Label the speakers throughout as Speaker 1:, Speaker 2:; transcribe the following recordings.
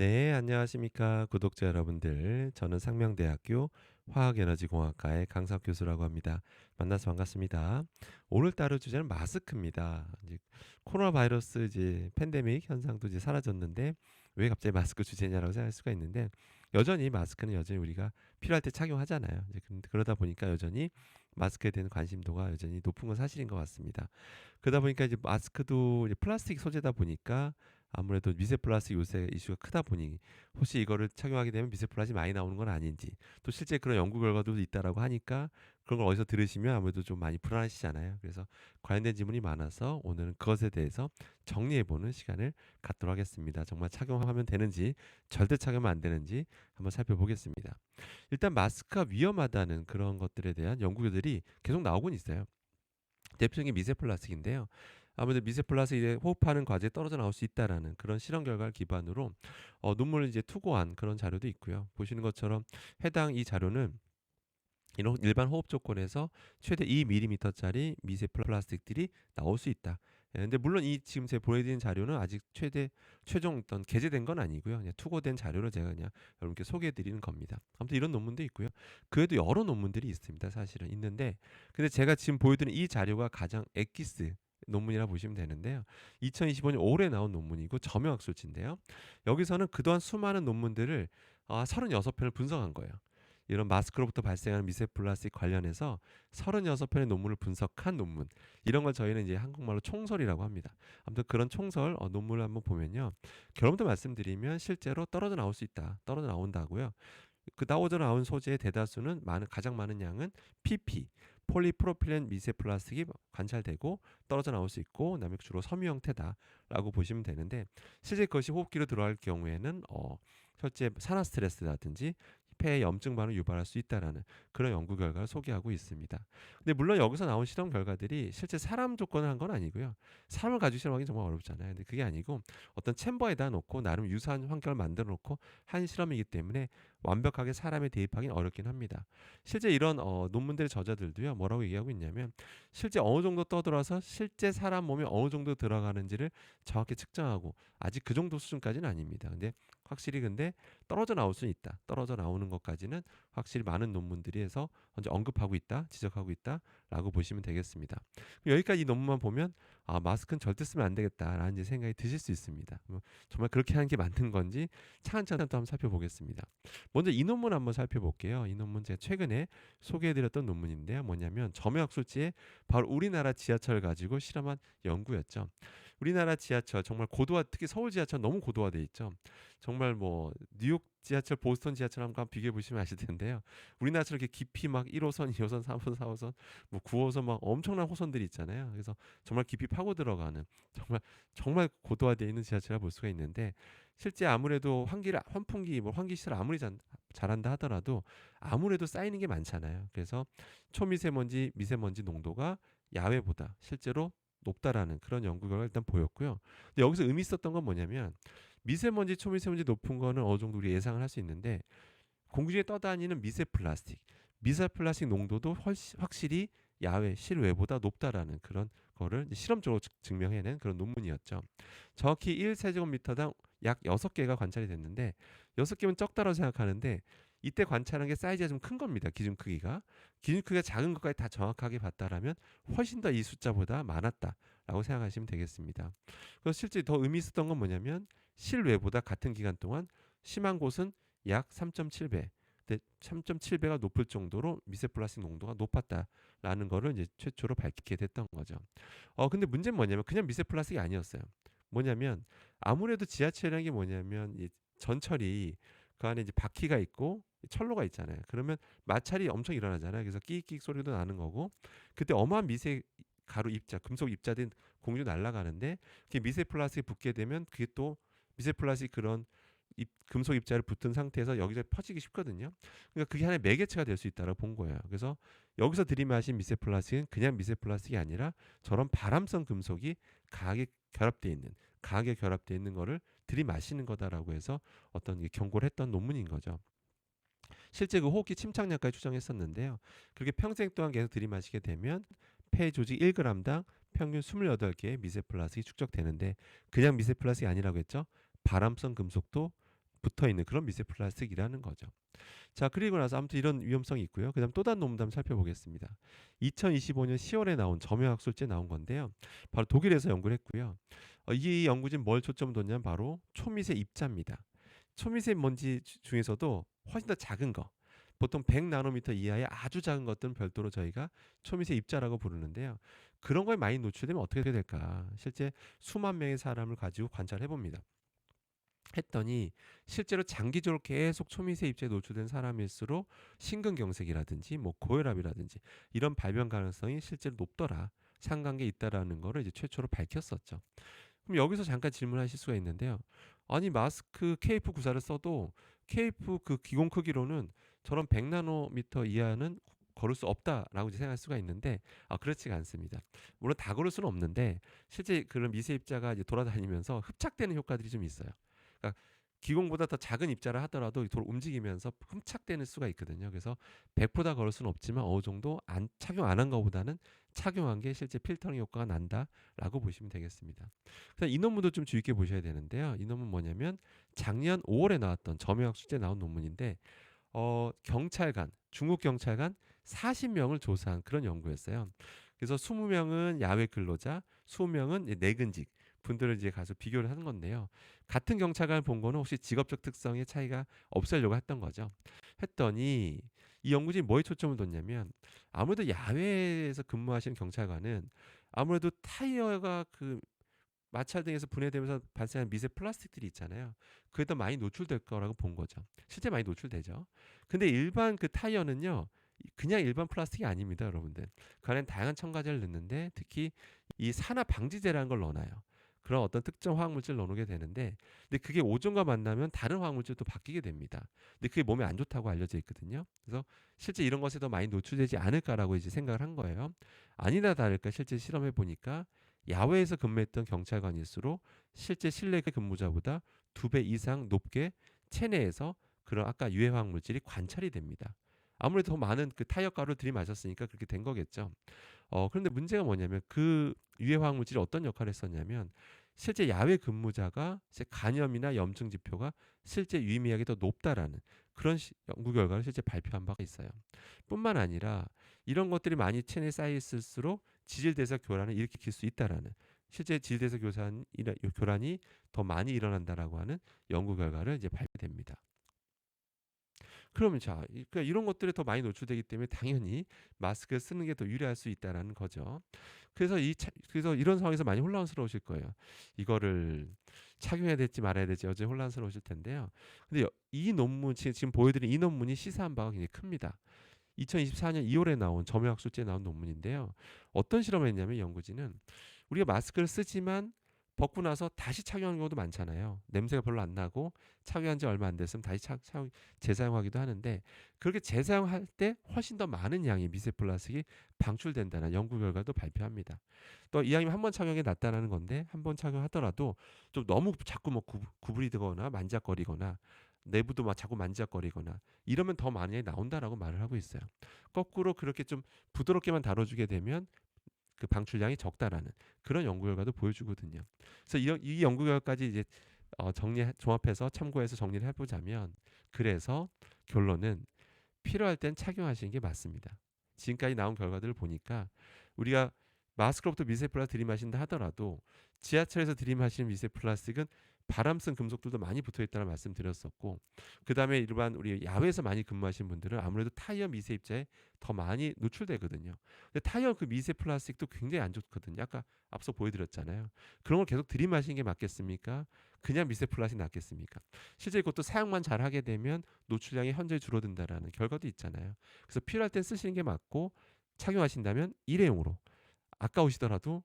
Speaker 1: 네, 안녕하십니까. 구독자 여러분들. 저는 상명대학교 화학에너지공학과의 강석 교수라고 합니다. 만나서 반갑습니다. 오늘 따로 주제는 마스크입니다. 이제 코로나 바이러스 이제 팬데믹 현상도 이제 사라졌는데 왜 갑자기 마스크 주제냐라고 생각할 수가 있는데 여전히 마스크는 여전히 우리가 필요할 때 착용하잖아요. 이제 근- 그러다 보니까 여전히 마스크에 대한 관심도가 여전히 높은 건 사실인 것 같습니다. 그러다 보니까 이제 마스크도 이제 플라스틱 소재다 보니까 아무래도 미세 플라스틱 요새 이슈가 크다 보니 혹시 이거를 착용하게 되면 미세 플라스틱이 많이 나오는 건 아닌지 또 실제 그런 연구 결과도 있다라고 하니까 그런 걸 어디서 들으시면 아무래도 좀 많이 불안하시잖아요. 그래서 관련된 질문이 많아서 오늘은 그것에 대해서 정리해보는 시간을 갖도록 하겠습니다. 정말 착용하면 되는지 절대 착용하면 안 되는지 한번 살펴보겠습니다. 일단 마스크가 위험하다는 그런 것들에 대한 연구들이 계속 나오곤 있어요. 대표적인 미세 플라스틱인데요. 아무래도 미세 플라스틱이 호흡하는 과제에 떨어져 나올 수 있다라는 그런 실험 결과를 기반으로 어, 논문을 이제 투고한 그런 자료도 있고요. 보시는 것처럼 해당 이 자료는 이런 일반 호흡 조건에서 최대 2mm짜리 미세 플라스틱들이 나올 수 있다. 예, 근데 물론 이 지금 제가 보여드린 자료는 아직 최대 최종 어떤 게재된 건 아니고요. 그냥 투고된 자료를 제가 그냥 여러분께 소개해드리는 겁니다. 아무튼 이런 논문도 있고요. 그에도 여러 논문들이 있습니다. 사실은 있는데, 근데 제가 지금 보여드린 이 자료가 가장 엑기스 논문이라 보시면 되는데요. 2025년 올해 나온 논문이고 점유학술지인데요. 여기서는 그동안 수많은 논문들을 아, 36편을 분석한 거예요. 이런 마스크로부터 발생하는 미세 플라스틱 관련해서 36편의 논문을 분석한 논문. 이런 걸 저희는 이제 한국말로 총설이라고 합니다. 아무튼 그런 총설 어, 논문을 한번 보면요. 결론부터 말씀드리면 실제로 떨어져 나올 수 있다. 떨어져 나온다고요. 그 나오져 나온 소재의 대다수는 많은 가장 많은 양은 PP 폴리프로필렌 미세 플라스틱이 관찰되고 떨어져 나올 수 있고 그다음에 주로 섬유 형태다라고 보시면 되는데 실제 그것이 호흡기로 들어갈 경우에는 어 실제 산화 스트레스라든지 폐에 염증 반응을 유발할 수 있다라는 그런 연구 결과를 소개하고 있습니다. 근데 물론 여기서 나온 실험 결과들이 실제 사람 조건을 한 건 아니고요. 사람을 가지고 실험하기 정말 어렵잖아요. 근데 그게 아니고 어떤 챔버에다 놓고 나름 유사한 환경을 만들어 놓고 한 실험이기 때문에 완벽하게 사람에 대입하기는 어렵긴 합니다. 실제 이런 어, 논문들의 저자들도요 뭐라고 얘기하고 있냐면 실제 어느 정도 떠들어서 실제 사람 몸에 어느 정도 들어가는지를 정확히 측정하고 아직 그 정도 수준까지는 아닙니다. 근데 확실히 근데 떨어져 나올 수는 있다. 떨어져 나오는 것까지는 확실히 많은 논문들이 해서 현재 언급하고 있다, 지적하고 있다라고 보시면 되겠습니다. 여기까지 이 논문만 보면 아 마스크는 절대 쓰면 안 되겠다라는 이제 생각이 드실 수 있습니다. 그럼 정말 그렇게 하는 게 맞는 건지 차근차근 또 한번 살펴보겠습니다. 먼저 이 논문 한번 살펴볼게요. 이 논문 제가 최근에 소개해드렸던 논문인데요. 뭐냐면 점유학술지에 바로 우리나라 지하철 가지고 실험한 연구였죠. 우리나라 지하철 정말 고도화, 특히 서울 지하철 너무 고도화돼 있죠. 정말 뭐 뉴욕 지하철, 보스턴 지하철 한번 비교해 보시면 아실 텐데요. 우리나라처럼 이렇게 깊이 막 1호선, 2호선, 3호선, 4호선, 뭐 9호선 막 엄청난 호선들이 있잖아요. 그래서 정말 깊이 파고 들어가는 정말 정말 고도화되어 있는 지하철을 볼 수가 있는데 실제 아무래도 환기를 환풍기 뭐 환기 시설 아무리 잘, 잘한다 하더라도 아무래도 쌓이는 게 많잖아요. 그래서 초미세먼지, 미세먼지 농도가 야외보다 실제로 높다라는 그런 연구 결과가 일단 보였고요. 근데 여기서 의미 있었던 건 뭐냐면 미세먼지, 초미세먼지 높은 거는 어느 정도 우리 예상을 할 수 있는데 공기 중에 떠다니는 미세 플라스틱, 미세 플라스틱 농도도 훨씬 확실히 야외 실외보다 높다라는 그런 거를 실험적으로 증명해낸 그런 논문이었죠. 정확히 1세제곱미터당 약 6개가 관찰이 됐는데 6개면 적다라고 생각하는데 이때 관찰한 게 사이즈가 좀 큰 겁니다. 기준 크기가. 기준 크기가 작은 것까지 다 정확하게 봤다라면 훨씬 더 이 숫자보다 많았다라고 생각하시면 되겠습니다. 그래서 실제 더 의미 있었던 건 뭐냐면 실외보다 같은 기간 동안 심한 곳은 약 3.7배, 3.7배가 높을 정도로 미세 플라스틱 농도가 높았다라는 거를 이제 최초로 밝히게 됐던 거죠. 어 근데 문제는 뭐냐면 그냥 미세 플라스틱이 아니었어요. 뭐냐면 아무래도 지하철이라는 게 뭐냐면 이 전철이 그 안에 이제 바퀴가 있고 철로가 있잖아요. 그러면 마찰이 엄청 일어나잖아요. 그래서 끼익끼익 소리도 나는 거고 그때 어마한 미세 가루 입자, 금속 입자된 공주 날아가는데 그게 미세 플라스틱이 붙게 되면 그게 또 미세 플라스틱 그런 입, 금속 입자를 붙은 상태에서 여기서 퍼지기 쉽거든요. 그러니까 그게 하나의 매개체가 될 수 있다고 본 거예요. 그래서 여기서 들이마신 미세 플라스틱은 그냥 미세 플라스틱이 아니라 저런 발암성 금속이 강하게 결합되어 있는, 강하게 결합되어 있는 거를 들이마시는 거다라고 해서 어떤 경고를 했던 논문인 거죠. 실제 그 호흡기 침착력까지 추정했었는데요. 그렇게 평생 동안 계속 들이마시게 되면 폐 조직 1g당 평균 28개의 미세 플라스틱이 축적되는데 그냥 미세 플라스틱이 아니라고 했죠. 발암성 금속도 붙어 있는 그런 미세 플라스틱이라는 거죠. 자, 그리고 나서 아무튼 이런 위험성이 있고요. 그다음 또 다른 논문 한번 살펴보겠습니다. 2025년 10월에 나온 점유학술제 나온 건데요. 바로 독일에서 연구를 했고요. 어, 이 연구진 뭘 초점을 뒀냐면 바로 초미세 입자입니다. 초미세 먼지 주- 중에서도 훨씬 더 작은 거. 보통 100 나노미터 이하의 아주 작은 것들은 별도로 저희가 초미세 입자라고 부르는데요. 그런 거에 많이 노출되면 어떻게 될까? 실제 수만 명의 사람을 가지고 관찰해 봅니다. 했더니 실제로 장기적으로 계속 초미세 입자에 노출된 사람일수록 심근경색이라든지 뭐 고혈압이라든지 이런 발병 가능성이 실제로 높더라. 상관계 있다라는 거를 이제 최초로 밝혔었죠. 그럼 여기서 잠깐 질문하실 수가 있는데요. 아니 마스크 KF94를 써도 KF 그 기공 크기로는 저런 100나노미터 이하는 걸을 수 없다라고 이제 생각할 수가 있는데 아 그렇지가 않습니다. 물론 다 걸을 수는 없는데 실제 그런 미세 입자가 이제 돌아다니면서 흡착되는 효과들이 좀 있어요. 그러니까 기공보다 더 작은 입자를 하더라도 돌 움직이면서 흡착되는 수가 있거든요. 그래서 100%다 걸을 수는 없지만 어느 정도 안 착용 안 한 것보다는 착용한 게 실제 필터링 효과가 난다라고 보시면 되겠습니다. 이 논문도 좀 주의 깊게 보셔야 되는데요. 이 논문 뭐냐면 작년 5월에 나왔던 점유학 숙제 나온 논문인데 어, 경찰관 중국 경찰관 40명을 조사한 그런 연구였어요. 그래서 20명은 야외 근로자, 20명은 내근직 분들을 이제 가서 비교를 하는 건데요. 같은 경찰관을 본 거는 혹시 직업적 특성의 차이가 없애려고 했던 거죠. 했더니 이 연구진이 뭐에 초점을 뒀냐면 아무래도 야외에서 근무하시는 경찰관은 아무래도 타이어가 그 마찰 등에서 분해되면서 발생한 미세 플라스틱들이 있잖아요. 그게 더 많이 노출될 거라고 본 거죠. 실제 많이 노출되죠. 근데 일반 그 타이어는요. 그냥 일반 플라스틱이 아닙니다, 여러분들. 그 안에 다양한 첨가제를 넣는데 특히 이 산화 방지제라는 걸 넣어놔요. 그런 어떤 특정 화학물질을 넣어놓게 되는데 근데 그게 오존과 만나면 다른 화학물질도 바뀌게 됩니다. 근데 그게 몸에 안 좋다고 알려져 있거든요. 그래서 실제 이런 것에 더 많이 노출되지 않을까라고 이제 생각을 한 거예요. 아니나 다를까 실제 실험해 보니까 야외에서 근무했던 경찰관일수록 실제 실내 근무자보다 두 배 이상 높게 체내에서 그런 아까 유해 화학 물질이 관찰이 됩니다. 아무래도 더 많은 그 타이어 가루를 들이마셨으니까 그렇게 된 거겠죠. 어, 그런데 문제가 뭐냐면 그 유해 화학 물질이 어떤 역할을 했었냐면 실제 야외 근무자가 간염이나 염증 지표가 실제 유의미하게 더 높다라는 그런 시, 연구 결과를 실제 발표한 바가 있어요. 뿐만 아니라 이런 것들이 많이 체내에 쌓여 있을수록 지질대사 교란을 일으킬 수 있다라는 실제 지질대사 교산 교란이 더 많이 일어난다라고 하는 연구 결과를 이제 발표됩니다. 그러면 자, 이- 그러니까 이런 것들이 더 많이 노출되기 때문에 당연히 마스크를 쓰는 게 더 유리할 수 있다라는 거죠. 그래서 이 차- 그래서 이런 상황에서 많이 혼란스러우실 거예요. 이거를 착용해야 될지 말아야 될지 어제 혼란스러우실 텐데요. 근데 여- 이 논문 지- 지금 보여드린 이 논문이 시사한 바가 굉장히 큽니다. 2024년 2월에 나온 점유학 술제에 나온 논문인데요. 어떤 실험을 했냐면 연구진은 우리가 마스크를 쓰지만 벗고 나서 다시 착용하는 경우도 많잖아요. 냄새가 별로 안 나고 착용한 지 얼마 안 됐으면 다시 착, 착용, 재사용하기도 하는데 그렇게 재사용할 때 훨씬 더 많은 양의 미세 플라스틱이 방출된다는 연구 결과도 발표합니다. 또 이왕이면 한 번 착용이 낫다라는 건데 한 번 착용하더라도 좀 너무 자꾸 뭐 구, 구부리거나 만작거리거나 내부도 막 자꾸 만지작거리거나 이러면 더 많이 나온다라고 말을 하고 있어요. 거꾸로 그렇게 좀 부드럽게만 다뤄주게 되면 그 방출량이 적다라는 그런 연구 결과도 보여주거든요. 그래서 이, 이 연구 결과까지 이제 어, 정리 종합해서 참고해서 정리를 해보자면 그래서 결론은 필요할 땐 착용하시는 게 맞습니다. 지금까지 나온 결과들을 보니까 우리가 마스크로부터 미세 플라스틱 들이마신다 하더라도 지하철에서 들이마시는 미세 플라스틱은 바람성 금속들도 많이 붙어 있다는 말씀 드렸었고 그 다음에 일반 우리 야외에서 많이 근무하시는 분들은 아무래도 타이어 미세 입자에 더 많이 노출되거든요. 근데 타이어 그 미세 플라스틱도 굉장히 안 좋거든요. 아까 앞서 보여드렸잖아요. 그런 걸 계속 들이마시는 게 맞겠습니까? 그냥 미세 플라스틱 낫겠습니까? 실제 이것도 사용만 잘 하게 되면 노출량이 현저히 줄어든다라는 결과도 있잖아요. 그래서 필요할 땐 쓰시는 게 맞고 착용하신다면 일회용으로 아까우시더라도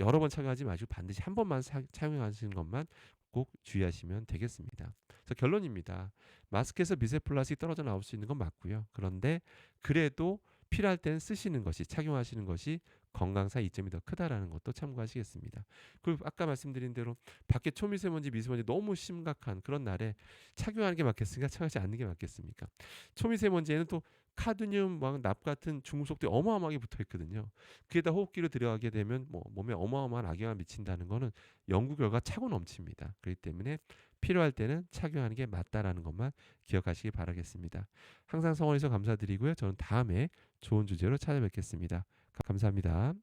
Speaker 1: 여러 번 착용하지 마시고 반드시 한 번만 사, 착용하시는 것만 꼭 주의하시면 되겠습니다. 그래서 결론입니다. 마스크에서 미세 플라스틱 떨어져 나올 수 있는 건 맞고요. 그런데 그래도 필요할 땐 쓰시는 것이 착용하시는 것이 건강상 이점이 더 크다라는 것도 참고하시겠습니다. 그리고 아까 말씀드린 대로 밖에 초미세먼지, 미세먼지 너무 심각한 그런 날에 착용하는 게 맞겠습니까? 착용하지 않는 게 맞겠습니까? 초미세먼지에는 또 카드뮴, 막납 같은 중금속들이 어마어마하게 붙어 있거든요. 그에다 호흡기로 들어가게 되면 뭐 몸에 어마어마한 악영향을 미친다는 거는 연구 결과 차고 넘칩니다. 그렇기 때문에 필요할 때는 착용하는 게 맞다라는 것만 기억하시기 바라겠습니다. 항상 성원에서 감사드리고요. 저는 다음에 좋은 주제로 찾아뵙겠습니다. 감사합니다.